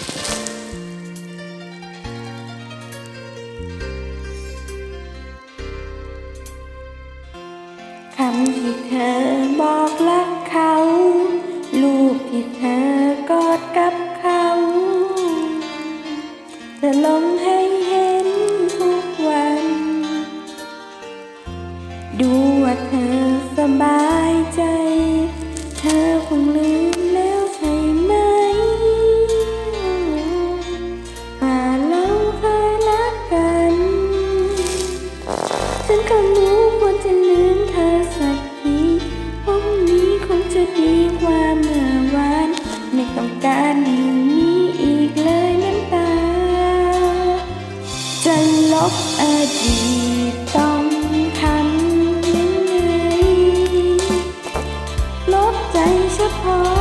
คำที่เธอบอกรักเขา ลูกที่เธอกอดกับเขาเธอลงให้เห็นทุกวัน ดูว่าเธอสบายใจ ฉันก็รู้ควรจะลืมเธอสักทีพรุ่งนี้คงจะดีกว่าเมื่อวาน ไม่ต้องการให้มีอีกเลยน้ำตา จะลบอดีตต้องทำยังไงลบใจเฉพาะ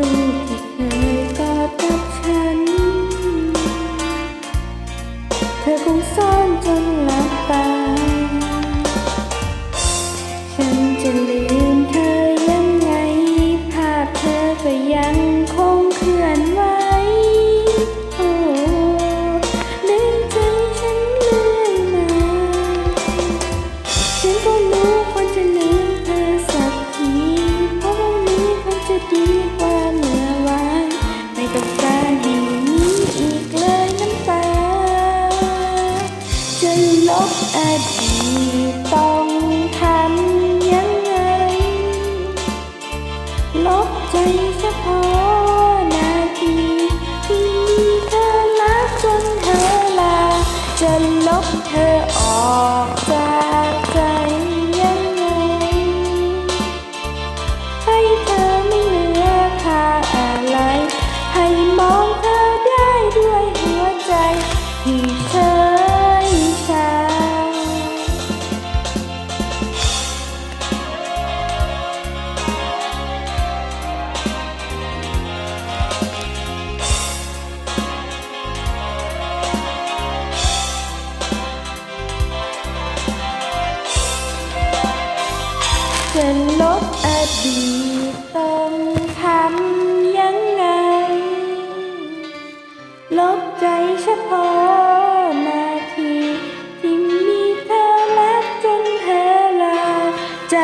blue her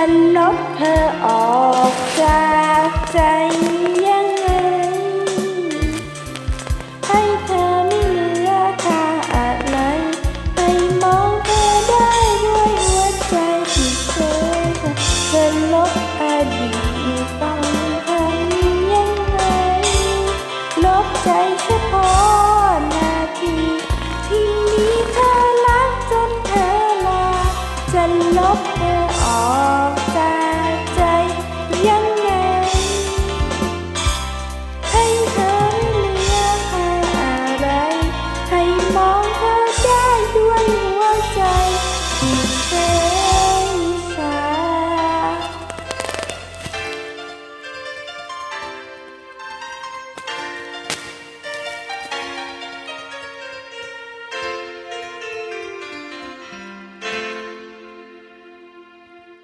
นลบเธอออกจากใจ love you all.